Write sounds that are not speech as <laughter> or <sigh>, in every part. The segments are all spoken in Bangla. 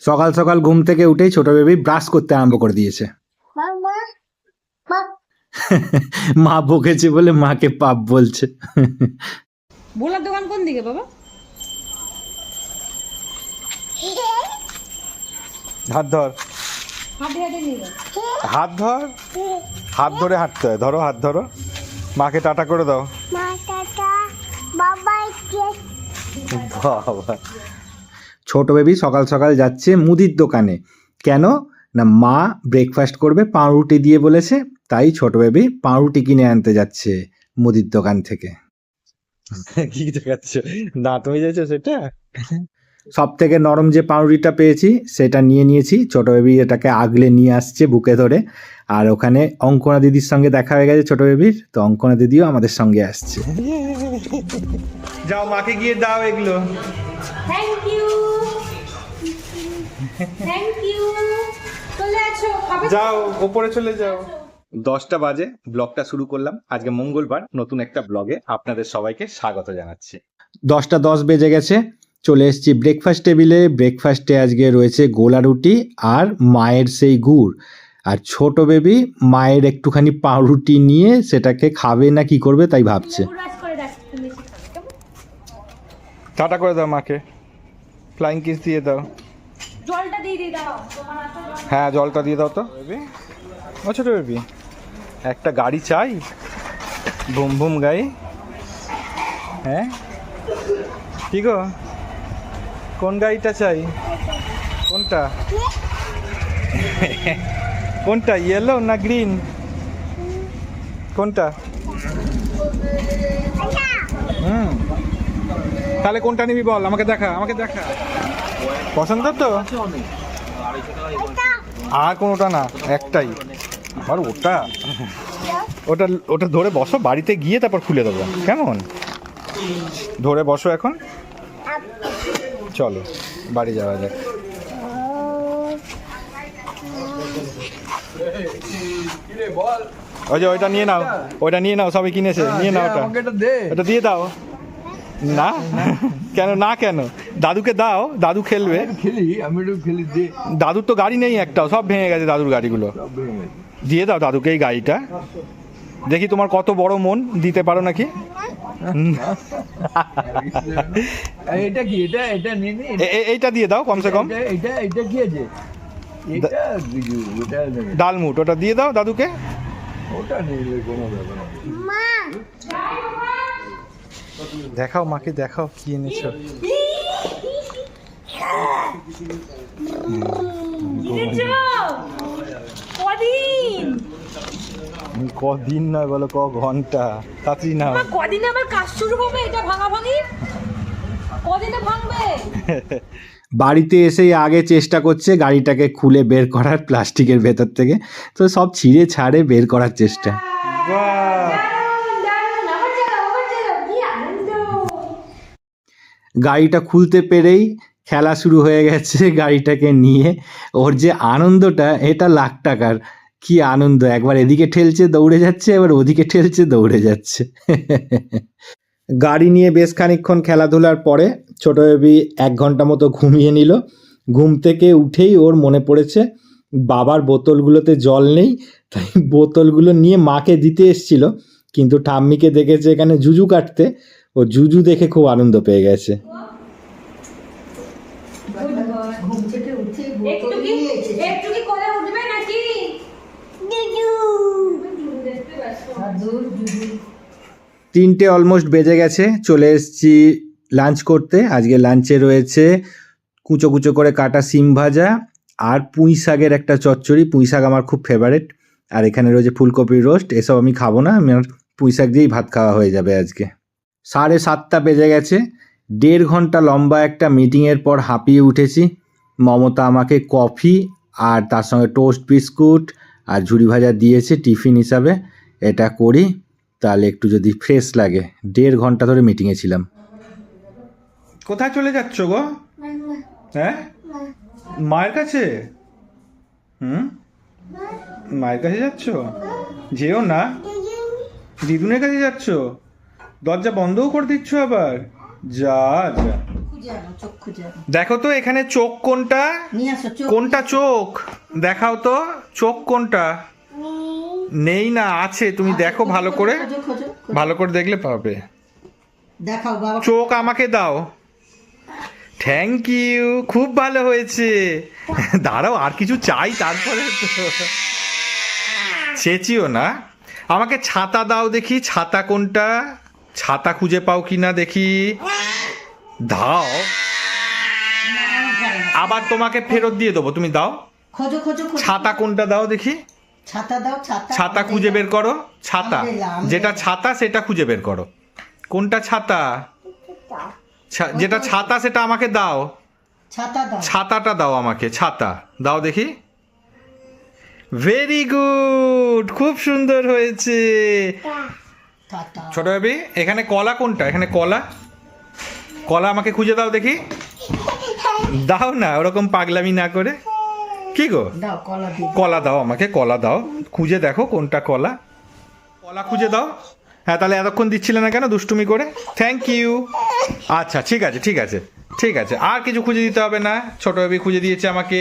সকাল সকাল ঘুম থেকে উঠেই ছোট বেবি ব্রাশ করতে আরম্ভ করে দিয়েছে। মা মা <laughs> বকেছে বলে মাকে পাপ বলছে। বোলার দোকান কোন দিকে বাবা? হাত ধর। হাত ধর। হাত ধরে হাঁটতে হয়। ধরো হাত ধরো। মাকে টাটা করে দাও। মা বাবা। ছোট বেবি সকাল সকাল যাচ্ছে মুদির দোকানে। কেন? না মা ব্রেকফাস্ট করবে পাউরুটি দিয়ে বলেছে তাই ছোট বেবি পাউরুটি কিনে আনতে যাচ্ছে মুদির দোকান থেকে। কি দেখাচ্ছ? দাঁত হয়ে যাচ্ছে সেটা? সব থেকে নরম যে পাউরুটিটা পেয়েছি সেটা নিয়ে নিয়েছি। ছোট বেবি এটাকে আগলে নিয়ে আসছে বুকে ধরে। আর ওখানে অঙ্কনা দিদির সঙ্গে দেখা হয়ে গেছে ছোট বেবির তো অঙ্কনা দিদিও আমাদের সঙ্গে আসছে। যাও মাকে গিয়ে দাও এগুলো। থ্যাংক ইউ থ্যাংক ইউ চলে যাও ওপরে চলে যাও। দশটা বাজে ব্লগটা শুরু করলাম। আজকে মঙ্গলবার নতুন একটা ব্লগে আপনাদের সবাইকে স্বাগত জানাচ্ছি। দশটা দশ বেজে গেছে চলে এসেছি ব্রেকফাস্ট টেবিলে ব্রেকফাস্টে আজকে রয়েছে গোলা রুটি আর মায়ের সেই গুড়। আর ছোট বেবি মায়ের একটুখানি পাউরুটি নিয়ে সেটাকে খাবে না কি করবে তাই ভাবছে? টাটা করে দাও মাকে। ফ্লাইং কিস দিয়ে দাও। জলটা দিয়ে দিয়ে দাও। হ্যাঁ জলটা দিয়ে দাও তো। বেবি ও ছোট বেবি একটা গাড়ি চাই। বুম বুম গাড়ি হ্যাঁ? কি গো? কোন গাড়িটা চাই? কোনটা? কোনটা ইয়েলো না গ্রিন কোনটা? হুম। তাহলে কোনটা নিবি বল? আমাকে দেখা আমাকে দেখা। পছন্দ তো? আর কোনোটা না, একটাই। আর ওটা? ওটা ওটা ধরে বসো, বাড়িতে গিয়ে তারপর খুলে দেবো। কেমন? ধরে বসো এখন। চলো, বাড়ি যাওয়া যাক। ওই যে ওইটা নিয়ে নাও ওইটা নিয়ে নাও সবাই কিনেছে নিয়ে নাও ওটা ওটা দিয়ে দাও না কেন না কেন দাদুকে দাও দাদু খেলবে খেলি আমি একটু খেলি দাদুর তো গাড়ি নেই একটাও সব ভেঙে গেছে দাদুর গাড়িগুলো। দিয়ে দাও দাদুকে এই গাড়িটা দেখি তোমার কত বড় মন দিতে পারো নাকি এটা কি এটা এটা এইটা দিয়ে দাও কমসে কম এটা এটা কি আছে ডালমুট ওটা দিয়ে দাও দাদুকে ওটা নিলে কোনো ব্যাপার না। দেখাও মাকে দেখাও কি এনেছো? কদিন? কদিন নয় বলো ক ঘণ্টা? তাড়াতাড়ি নাও। আমার আবার কাজ শুরু হবে? এটা ভাঙা ভাঙি কদিনে ভাঙবে? <laughs> বাড়িতে এসেই আগে চেষ্টা করছে গাড়িটাকে খুলে বের করার প্লাস্টিকের ভেতর থেকে। তো সব ছিঁড়ে ছাড়ে বের করার চেষ্টা। গাড়িটা খুলতে পেরেই খেলা শুরু হয়ে গেছে গাড়িটাকে নিয়ে। ওর যে আনন্দটা, এটা লাখ টাকার। কি আনন্দ, একবার এদিকে ঠেলছে, দৌড়ে যাচ্ছে, এবার ওদিকে ঠেলছে, দৌড়ে যাচ্ছে। গাড়ি নিয়ে বেশ খানিকক্ষণ খেলাধুলার পরে ছোট বেবি এক ঘণ্টা মতো ঘুমিয়ে নিল। ঘুম থেকে উঠেই ওর মনে পড়েছে, বাবার বোতলগুলোতে জল নেই, তাই বোতলগুলো নিয়ে মাকে দিতে এসছিল। কিন্তু ঠাম্মিকে দেখেছে এখানে জুজু কাটতে। ও জুজু দেখে খুব আনন্দ পেয়ে গেছে একটু কি একটু কি করে উঠবে নাকি তিনটে অলমোস্ট বেজে গেছে, চলে এসেছি লাঞ্চ করতে। আজকে লাঞ্চে রয়েছে কুচো কুচো করে কাটা সিম ভাজা আর পুঁই শাকের একটা চচ্চড়ি। পুঁই শাক আমার খুব ফেভারেট আর এখানে রয়েছে ফুলকপির রোস্ট এসব আমি খাব না আমার পুঁই শাক দিয়েই ভাত খাওয়া হয়ে যাবে আজকে। সাড়ে সাতটা বেজে গেছে। দেড় ঘণ্টা লম্বা একটা মিটিংয়ের পর হাঁপিয়ে উঠেছি। মমতা আমাকে কফি আর তার সঙ্গে টোস্ট বিস্কুট আর ঝুড়ি ভাজা দিয়েছে টিফিন হিসাবে। এটা করি। তাহলে একটু যদি ফ্রেশ লাগে। দেড় ঘণ্টা ধরে মিটিংয়ে ছিলাম। কোথায় চলে যাচ্ছ গো? হ্যাঁ? মায়ের কাছে? হুম? মায়ের কাছে যাচ্ছ? যেও না। দিদুনের কাছে যাচ্ছ? দরজা বন্ধও করে দিচ্ছ আবার? যা যা। দেখো তো এখানে চোখ কোনটা? কোনটা চোখ? দেখাও তো চোখ কোনটা? নেই না আছে। তুমি দেখো ভালো করে। ভালো করে দেখলে পাবে। দেখাও বাবা। চোখ আমাকে দাও। থ্যাংক ইউ খুব ভালো হয়েছে। দাঁড়াও আর কিছু চাই তারপরে। চেঁচিও না। আমাকে ছাতা দাও দেখি ছাতা কোনটা? ছাতা খুঁজে পাও কি না দেখি। দাও। আবার তোমাকে ফেরত দিয়ে দেবো তুমি দাও। ছাতা কোনটা দাও দেখি। ছাতা দাও ছাতা ছাতা খুঁজে বের করো ছাতা। যেটা ছাতা সেটা খুঁজে বের করো। কোনটা ছাতা? যেটা ছাতা সেটা আমাকে দাও। ছাতা দাও। ছাতাটা দাও আমাকে ছাতা। দাও দেখি। ভেরি গুড খুব সুন্দর হয়েছে। ছোট বেবি এখানে কলা কোনটা? এখানে কলা? কলা আমাকে খুঁজে দাও দেখি। দাও না ওরকম পাগলামি না করে। কি গো? কলা কলা দাও আমাকে কলা দাও। খুঁজে দেখো কোনটা কলা। কলা খুঁজে দাও। হ্যাঁ তাহলে এতক্ষণ দিচ্ছিলে না কেন দুষ্টুমি করে? থ্যাংক ইউ আচ্ছা ঠিক আছে ঠিক আছে ঠিক আছে। আর কিছু খুঁজে দিতে হবে না। ছোট বেবি খুঁজে দিয়েছে আমাকে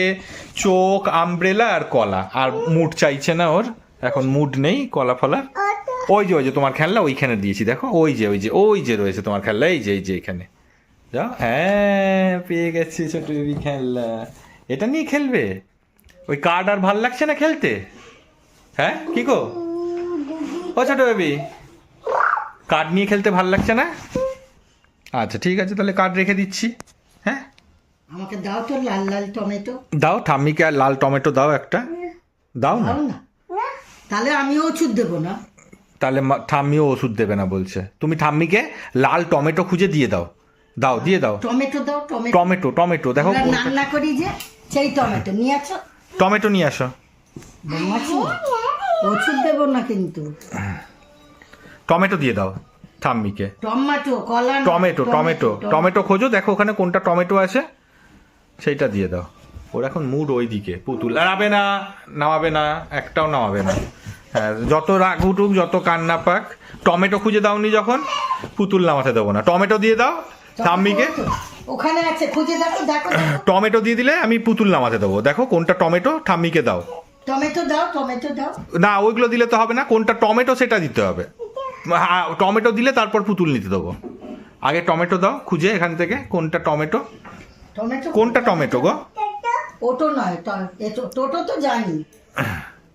চোখ আমব্রেলা আর কলা। আর মুড চাইছে না ওর। এখন মুড নেই কলা ফলা। ওই যে ওই যে তোমার খেলনা ওইখানে দিয়েছি দেখো। ওই যে ওই যে ওই যে রয়েছে তোমার খেলনা এই যে এই যে এখানে। যাও। হ্যাঁ পেয়ে গেছি ছোট বেবি খেলনা। এটা নিয়ে খেলবে? ওই কার্ড আর ভালো লাগছে না খেলতে? হ্যাঁ? কি গো? ও ছোট বেবি কার্ড নিয়ে খেলতে ভালো লাগছে না? আচ্ছা ঠিক আছে তাহলে কার্ড রেখে দিচ্ছি। হ্যাঁ? আমাকে দাও তো লাল লাল টমেটো। দাও ঠাম্মিকে আর লাল টমেটো দাও একটা। দাও না? তাহলে আমিও ওষুধ দেবো না। তাহলে ঠাম্মিও ওষুধ দেবে না বলছে। তুমি ঠাম্মিকে লাল টমেটো খুঁজে দিয়ে দাও। দাও দিয়ে দাও। টমেটো দাও টমেটো। টমেটো টমেটো দেখো রান্না করি যে সেই টমেটো। নিয়ে আছো টমেটো নিয়ে আসো। ওষুধ দেবো না কিন্তু। টমেটো দিয়ে দাও ঠাম্মিকে। টমেটো কলা না, টমেটো টমেটো। টমেটো। খোঁজো দেখো ওখানে কোনটা টমেটো আছে। সেইটা দিয়ে দাও। ওর এখন মুড ওই দিকে পুতুল। নামাবে না নামাবে না একটাও নামাবে না। হ্যাঁ যত রাগ উঠুক যত কান্না পাক টমেটো খুঁজে দাওনি যখন পুতুল নামাতে দেবো না। টমেটো দিয়ে দাও ঠাম্মিকে। ওখানে আছে খুঁজে দেখো দেখো। টমেটো দিয়ে দিলে আমি পুতুল নামাতে দেবো। দেখো কোনটা টমেটো ঠাম্মিকে দাও। টমেটো দাও টমেটো দাও। না ওইগুলো দিলে তো হবে না কোনটা টমেটো সেটা দিতে হবে। হ্যাঁ, টমেটো দিলে তারপর পুতুল নিতে দেবো। আগে টমেটো দাও খুঁজে এখান থেকে কোনটা টমেটো। টমেটো কোনটা টমেটো গো? ওটো নয় টোটো তো জানি।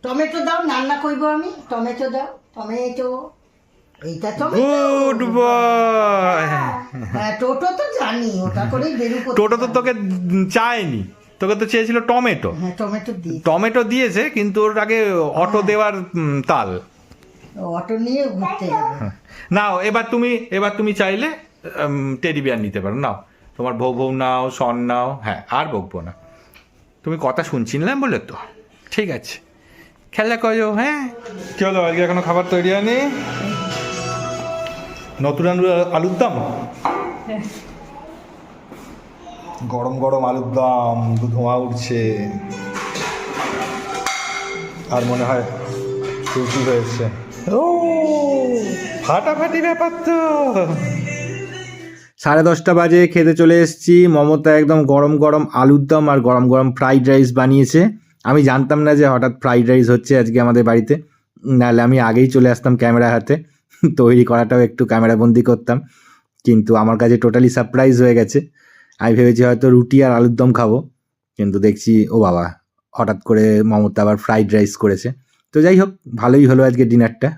টমেটো দাও রান্না করব আমি টমেটো দাও টমেটো। এইটা টমেটো গুড বয় হ্যাঁ টোটো তো জানি ওটা করেই বেরু টোটো তো তোকে চায়নি। তোকে তো চেয়েছিল টমেটো। হ্যাঁ টমেটো দিই টমেটো দিয়েছে কিন্তু ওর আগে অটো দেওয়ার তাল। অটো নিয়ে ঘুরতে নাও এবার তুমি এবার তুমি চাইলে টেডি বিয়ার নিতে পারো। নাও তোমার বউ বউ নাও সন নাও হ্যাঁ আর বকবো না। তুমি কথা শুনছিলাম বলে তো। ঠিক আছে। খেলা করো হ্যাঁ? কি হলো আজকে এখনও খাবার তৈরি হয়নি। নতুন আলু, আলুর দম? গরম গরম আলুর দম ধোঁয়া উঠছে। আর মনে হয় হয়েছে। ও, ফাটাফাটি ব্যাপার তো। সাড়ে দশটা বাজে, খেতে চলে এসেছি। মমতা একদম গরম গরম আলুর দম আর গরম গরম ফ্রাইড রাইস বানিয়েছে। আমি জানতাম না যে হঠাৎ ফ্রাইড রাইস হচ্ছে আজকে আমাদের বাড়িতে। নাহলে আমি আগেই চলে আসতাম ক্যামেরা হাতে। তৈরি করাটাও একটু ক্যামেরাবন্দি করতাম। কিন্তু আমার কাছে টোটালি সারপ্রাইজ হয়ে গেছে। আমি ভেবেছি হয়তো রুটি আর আলুর দম খাব। কিন্তু দেখছি, ও বাবা, হঠাৎ করে মমতা আবার ফ্রাইড রাইস করেছে। তো যাই হোক, ভালোই হলো আজকে ডিনারটা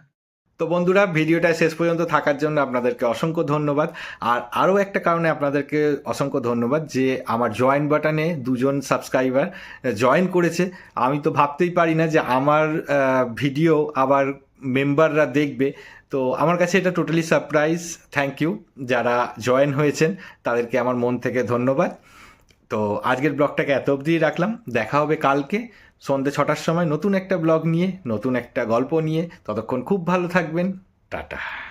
তো বন্ধুরা, ভিডিওটা শেষ পর্যন্ত থাকার জন্য আপনাদেরকে অসংখ্য ধন্যবাদ। আর আরও একটা কারণে আপনাদেরকে অসংখ্য ধন্যবাদ যে আমার জয়েন বাটনে দুজন সাবস্ক্রাইবার জয়েন করেছে। আমি তো ভাবতেই পারি না যে আমার ভিডিও আবার মেম্বাররা দেখবে। তো আমার কাছে এটা টোটালি সারপ্রাইজ থ্যাংক ইউ যারা জয়েন হয়েছেন, তাদেরকে আমার মন থেকে ধন্যবাদ। তো আজকের ব্লগটাকে এত অবধি রাখলাম। দেখা হবে কালকে সন্ধ্যে ছটার সময় নতুন একটা ব্লগ নিয়ে, নতুন একটা গল্প নিয়ে। ততক্ষণ খুব ভালো থাকবেন। টাটা।